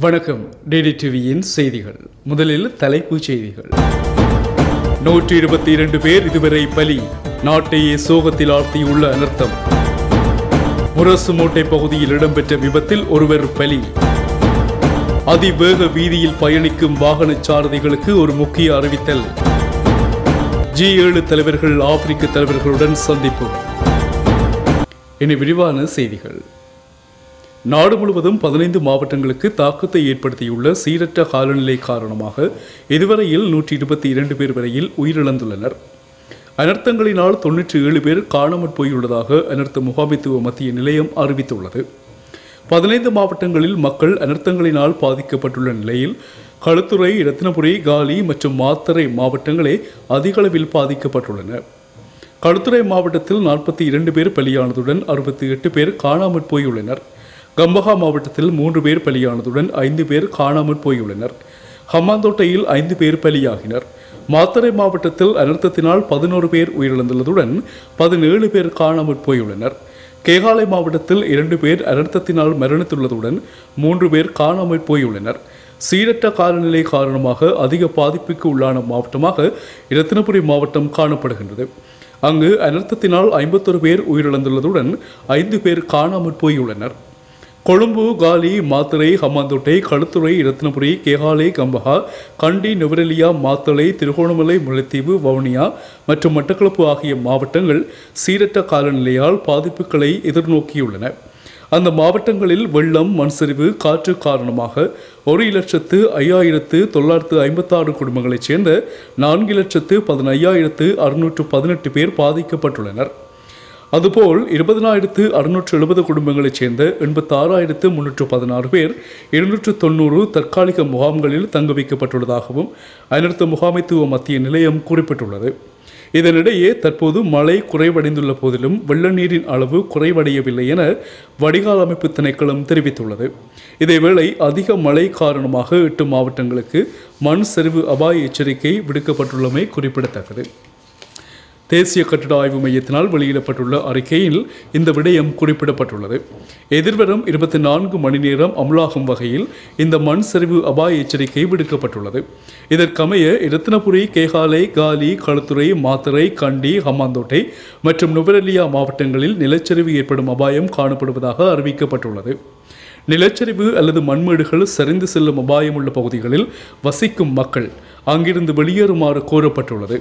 வணக்கம். டிடி டிவியின் செய்திகள். முதலில் தலைப்புச் செய்திகள். நூற்றி இருபத்தி இரண்டு பேர் இதுவரை பலி. நாட்டையே சோகத்தில் ஆழ்த்தியுள்ள அனர்த்தம். முரசு மூட்டை பகுதியில் இடம்பெற்ற விபத்தில் ஒருவர் பலி. அதிவேக வீதியில் பயணிக்கும் வாகன சாரதிகளுக்கு ஒரு முக்கிய அறிவித்தல். ஜி ஏழு தலைவர்கள் ஆப்பிரிக்க தலைவர்களுடன் சந்திப்பு. இனி விரிவான செய்திகள். நாடு முழுவதும் பதினைந்து மாவட்டங்களுக்கு தாக்கத்தை ஏற்படுத்தியுள்ள சீரற்ற காலநிலை காரணமாக இதுவரையில் நூற்றி இருபத்தி இரண்டு பேர் வரையில் உயிரிழந்துள்ளனர். அனர்த்தங்களினால் தொன்னூற்றி ஏழு பேர் காணாமற் போயுள்ளதாக அனர்த்த முகாமைத்துவ மத்திய நிலையம் அறிவித்துள்ளது. பதினைந்து மாவட்டங்களில் மக்கள் அனர்த்தங்களினால் பாதிக்கப்பட்டுள்ள நிலையில் களுத்துறை ரத்னபுரி காலி மற்றும் மாத்தறை மாவட்டங்களே அதிகளவில் பாதிக்கப்பட்டுள்ளன. களுத்துறை மாவட்டத்தில் நாற்பத்தி இரண்டு பேர் பலியானதுடன் அறுபத்தி எட்டு பேர் காணாமற் போயுள்ளனர். கம்பஹா மாவட்டத்தில் மூன்று பேர் பலியானதுடன் ஐந்து பேர் காணாமல் போயுள்ளனர். ஹம்மாந்தோட்டையில் ஐந்து பேர் பலியாகினர். மாத்தறை மாவட்டத்தில் அனர்த்தத்தினால் பதினோரு பேர் உயிரிழந்துள்ளதுடன் பதினேழு பேர் காணாமல் போயுள்ளனர். கேகாலை மாவட்டத்தில் இரண்டு பேர் அனர்த்தத்தினால் மரணித்துள்ளதுடன் மூன்று பேர் காணாமல் போயுள்ளனர். சீரற்ற காலநிலை காரணமாக அதிக பாதிப்புக்கு உள்ளான மாவட்டமாக இரத்தினபுரி மாவட்டம் காணப்படுகின்றது. அங்கு அனர்த்தத்தினால் ஐம்பத்தொரு பேர் உயிரிழந்துள்ளதுடன் ஐந்து பேர் காணாமல் போயுள்ளனர். கொழும்பு காலி மாத்தரை ஹம்மாந்தோட்டை களுத்துறை இரத்தினபுரி கேகாலை கம்பஹா கண்டி நுவரெலியா மாத்தளை திருகோணமலை முல்லைத்தீவு வவுனியா மற்றும் மட்டக்களப்பு ஆகிய மாவட்டங்கள் சீரற்ற காலநிலையால் பாதிப்புகளை எதிர்நோக்கியுள்ளன. அந்த மாவட்டங்களில் வெள்ளம் மண் சரிவு காற்று காரணமாக ஒரு லட்சத்து ஐயாயிரத்து தொள்ளாயிரத்து ஐம்பத்தாறு குடும்பங்களைச் சேர்ந்த நான்கு லட்சத்து பதினையாயிரத்து அறுநூற்று பதினெட்டு பேர் பாதிக்கப்பட்டுள்ளனர். அதுபோல் இருபதனாயிரத்து அறுநூற்று எழுபது குடும்பங்களைச் சேர்ந்த எண்பத்தாறாயிரத்து முன்னூற்று பதினாறு பேர் இருநூற்று தொண்ணூறு தற்காலிக முகாம்களில் தங்க வைக்கப்பட்டுள்ளதாகவும் அனர்த்த முகாமைத்துவ மத்திய நிலையம் குறிப்பிட்டுள்ளது. இதனிடையே தற்போது மழை குறைவடைந்துள்ள போதிலும் வெள்ள நீரின் அளவு குறைவடையவில்லை என வடிகால் அமைப்பு திணைக்களம் தெரிவித்துள்ளது. இதேவேளை அதிக மழை காரணமாக எட்டு மாவட்டங்களுக்கு மண் சரிவு அபாய எச்சரிக்கை விடுக்கப்பட்டுள்ளமை குறிப்பிடத்தக்கது. தேசிய கட்டிட ஆய்வு மையத்தினால் வெளியிடப்பட்டுள்ள அறிக்கையில் இந்த விடயம் குறிப்பிடப்பட்டுள்ளது. எதிர்வரும் இருபத்தி நான்கு மணி நேரம் அமலாகும் வகையில் இந்த மண் சரிவு அபாய எச்சரிக்கை விடுக்கப்பட்டுள்ளது. இதற்கமைய இரத்தினபுரி கேகாலை காலி களுத்துறை மாத்தறை கண்டி ஹம்மாந்தோட்டை மற்றும் நுவரெலியா மாவட்டங்களில் நிலச்சரிவு ஏற்படும் அபாயம் காணப்படுவதாக அறிவிக்கப்பட்டுள்ளது. நிலச்சரிவு அல்லது மண்மேடுகள் சரிந்து செல்லும் அபாயம் உள்ள பகுதிகளில் வசிக்கும் மக்கள் அங்கிருந்து வெளியேறுமாறு கோரப்பட்டுள்ளது.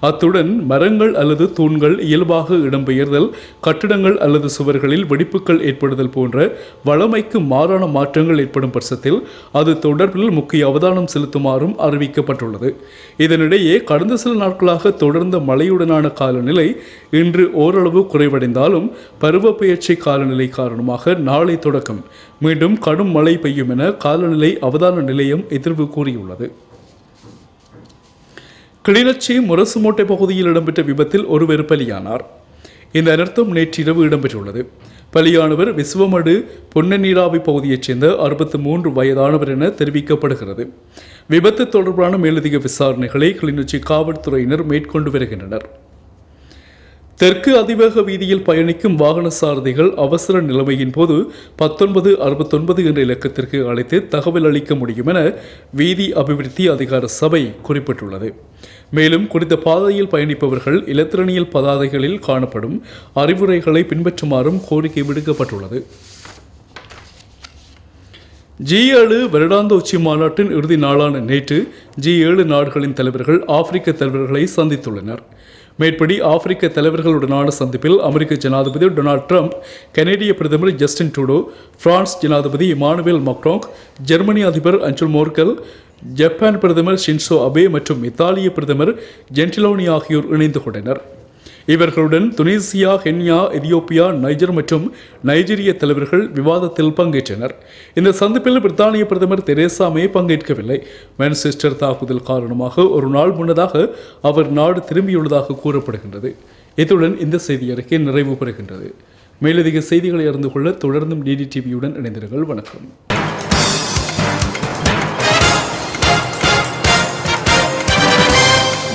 அத்துடன் மரங்கள் அல்லது தூண்கள் இயல்பாக இடம்பெயர்தல் கட்டிடங்கள் அல்லது சுவர்களில் வெடிப்புகள் ஏற்படுதல் போன்ற வளமைக்கு மாறான மாற்றங்கள் ஏற்படும் பட்சத்தில் அது தொடர்பில் முக்கிய அவதானம் செலுத்துமாறும் அறிவிக்கப்பட்டுள்ளது. இதனிடையே கடந்த சில நாட்களாக தொடர்ந்த மழையுடனான காலநிலை இன்று ஓரளவு குறைவடைந்தாலும் பருவப்பெயர்ச்சி காலநிலை காரணமாக நாளை தொடக்கம். மீண்டும் கடும் மழை பெய்யும் என காலநிலை அவதான நிலையம் எதிர்வு கூறியுள்ளது. கிளிநொச்சி முரசுமோட்டை பகுதியில் இடம்பெற்ற விபத்தில் ஒருவர் பலியானார். இந்த அனர்த்தம் நேற்றிரவு இடம்பெற்றுள்ளது. பலியானவர் விஸ்வமடு பொன்னநீராவி பகுதியைச் சேர்ந்த அறுபத்து மூன்று வயதானவர் என தெரிவிக்கப்படுகிறது. விபத்து தொடர்பான மேலதிக விசாரணைகளை கிளிநொச்சி காவல்துறையினர் மேற்கொண்டு வருகின்றனர். தெற்கு அதிவேக வீதியில் பயணிக்கும் வாகன சாரதிகள் அவசர நிலைமையின் போது பத்தொன்பது அறுபத்தொன்பது என்ற இலக்கத்திற்கு அழைத்து தகவல் அளிக்க முடியும் என வீதி அபிவிருத்தி அதிகார சபை குறிப்பிட்டுள்ளது. மேலும் குறித்த பாதையில் பயணிப்பவர்கள் இலத்திரனியல் பதாதைகளில் காணப்படும் அறிவுரைகளை பின்பற்றுமாறும் கோரிக்கை விடுக்கப்பட்டுள்ளது. ஜி ஏழு வருடாந்த உச்சி மாநாட்டின் இறுதி நாளான நேற்று ஜி ஏழு நாடுகளின் தலைவர்கள் ஆப்பிரிக்க தலைவர்களை சந்தித்துள்ளனர். மேற்படி ஆப்பிரிக்க தலைவர்களுடனான சந்திப்பில் அமெரிக்க ஜனாதிபதி டொனால்ட் ட்ரம்ப் கனேடிய பிரதமர் ஜஸ்டின் ட்ரூடோ பிரான்ஸ் ஜனாதிபதி இமானுவேல் மக்ரோங் ஜெர்மனி அதிபர் அஞ்சல் மோர்கல் ஜப்பான் பிரதமர் ஷின்சோ அபே மற்றும் இத்தாலிய பிரதமர் ஜென்டிலோனி ஆகியோர் இணைந்து கொண்டனர். இவர்களுடன் துனிசியா கென்யா எதியோப்பியா நைஜர் மற்றும் நைஜீரிய தலைவர்கள் விவாதத்தில் பங்கேற்றனர். இந்த சந்திப்பில் பிரித்தானிய பிரதமர் தெரேசா மே பங்கேற்கவில்லை. மான்செஸ்டர் தாக்குதல் காரணமாக ஒரு நாள் முன்னதாக அவர் நாடு திரும்பியுள்ளதாக கூறப்படுகின்றது. இத்துடன் இந்த செய்தி அறிக்கை நிறைவு பெறுகின்றது மேலதிக செய்திகளை அறிந்து கொள்ள தொடர்ந்தும் டிடி டிவியுடன் இணைந்திருங்கள். வணக்கம்.